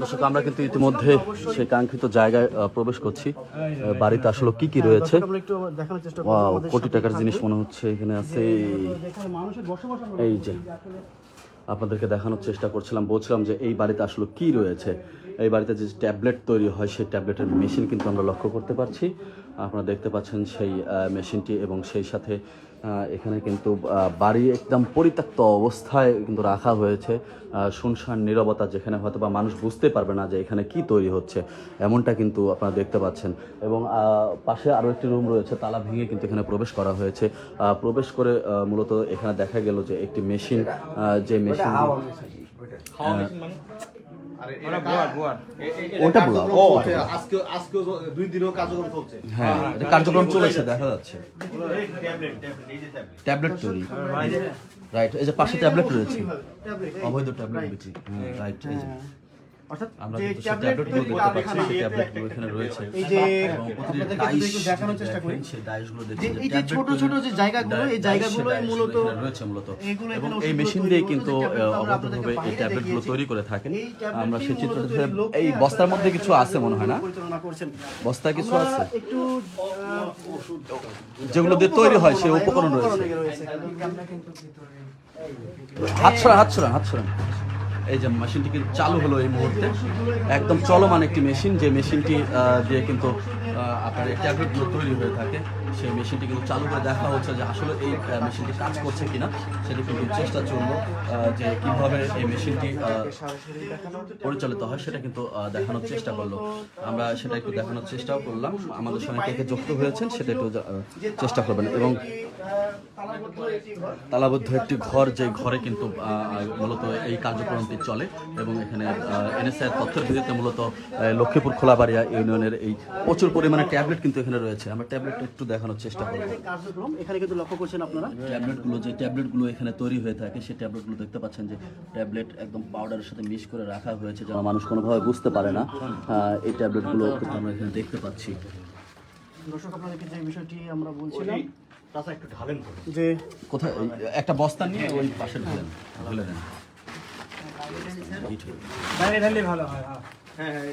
দর্শক আমরা কিন্তু ইতিমধ্যে সেই কাঙ্ক্ষিত জায়গায় প্রবেশ করছি। বাড়িতে আসলে কি কি রয়েছে? কোটি টাকার জিনিস মনে হচ্ছে এখানে আছে। এই যে আপনাদেরকে দেখানোর চেষ্টা করছিলাম বলছিলাম যে এই বাড়িতে আসলে কি রয়েছে? এই বাড়িতে যে ট্যাবলেট তৈরি হয় সেই ট্যাবলেটের মেশিন কিন্তু আমরা লক্ষ্য করতে পারছি। আপনারা দেখতে পাচ্ছেন সেই মেশিনটি এবং সেই সাথে এখানে কিন্তু বাড়ি একদম পরিত্যক্ত অবস্থায় কিন্তু রাখা হয়েছে। শুনশান নীরবতা যেখানে হয়তো বা মানুষ বুঝতে পারবে না যে এখানে কি তৈরি হচ্ছে এমনটা কিন্তু আপনারা দেখতে পাচ্ছেন। এবং পাশে আরও একটি রুম রয়েছে তালা ভেঙে কিন্তু এখানে প্রবেশ করা হয়েছে। প্রবেশ করে মূলত এখানে দেখা গেল যে একটি মেশিন যে মেশিন ওটা ও আজকে আজকে দুই দিনও কার্যক্রম চলছে। হ্যাঁ কার্যক্রম চলেছে দেখা যাচ্ছে। ট্যাবলেট তৈরি। রাইট এই যে পাশে ট্যাবলেট রয়েছে। অবৈধ ট্যাবলেট। বিক্রি রাইট এই যে অর্থাৎ আমরা কিন্তু সেই ট্যাবলেটগুলো দেখতে পাচ্ছি সেই ট্যাবলেটগুলো এখানে রয়েছে। এই যে আপনাদেরকে যদি একটু দেখানোর চেষ্টা করি। সেই ডাইসগুলো দেখছি এই যে ছোট ছোট যে জায়গাগুলো এই জায়গাগুলোই মূলত রয়েছে মূলত। এবং এই মেশিন দিয়ে কিন্তু অবৈধভাবে এই ট্যাবলেটগুলো তৈরি করে থাকেন। আমরা সেই এই বস্তার মধ্যে কিছু আছে মনে হয় না? বস্তায় কিছু আছে? একটু যেগুলো দিয়ে তৈরি হয় সেই উপকরণ রয়েছে। রয়েছে। হাত ছড়ান হাত ছড়ান হাত ছড়ান এই যে মেশিনটি কিন্তু চালু হলো এই মুহূর্তে। একদম চলমান একটি মেশিন যে মেশিনটি দিয়ে কিন্তু আপনার ট্যাবলেটগুলো তৈরি হয়ে থাকে। সেই মেশিনটি কিন্তু চালু করে দেখা হচ্ছে যে আসলে এই মেশিনটি কাজ করছে কিনা, সেটি কিন্তু চেষ্টা চলল যে কীভাবে এই মেশিনটি পরিচালিত হয়, সেটা কিন্তু দেখানোর চেষ্টা করল। আমরা সেটা একটু দেখানোর চেষ্টাও করলাম। আমাদের সঙ্গে কে যুক্ত হয়েছেন, সেটা একটু চেষ্টা করবেন। এবং তালাবদ্ধ একটি ঘর যে ঘরে কিন্তু মূলত এই কার্যক্রমটি চলে এবং এখানে এনএসআই তথ্যের ভিত্তিতে মূলত লক্ষ্মীপুর খোলাবাড়িয়া ইউনিয়নের এই প্রচুর পরিমাণে ট্যাবলেট কিন্তু এখানে রয়েছে। আমরা ট্যাবলেটটা একটু দেখানোর চেষ্টা করব। কার্যক্রম এখানে কিন্তু লক্ষ্য করছেন আপনারা? ট্যাবলেটগুলো যে ট্যাবলেটগুলো এখানে তৈরি হয়ে থাকে সেই ট্যাবলেটগুলো দেখতে পাচ্ছেন যে ট্যাবলেট একদম পাউডারের সাথে মিক্স করে রাখা হয়েছে যেন মানুষ কোনোভাবে বুঝতে পারে না। এই ট্যাবলেটগুলো আমরা এখানে দেখতে পাচ্ছি। দর্শক আপনাদেরকে যে বিষয়টি আমরা বলছিলাম তাছাড়া একটু ঢালেন যে কোথায়? একটা বস্তা নিয়ে ওই পাশে ঢেলেন। ঢেলে দেন। হ্যাঁ হ্যাঁ।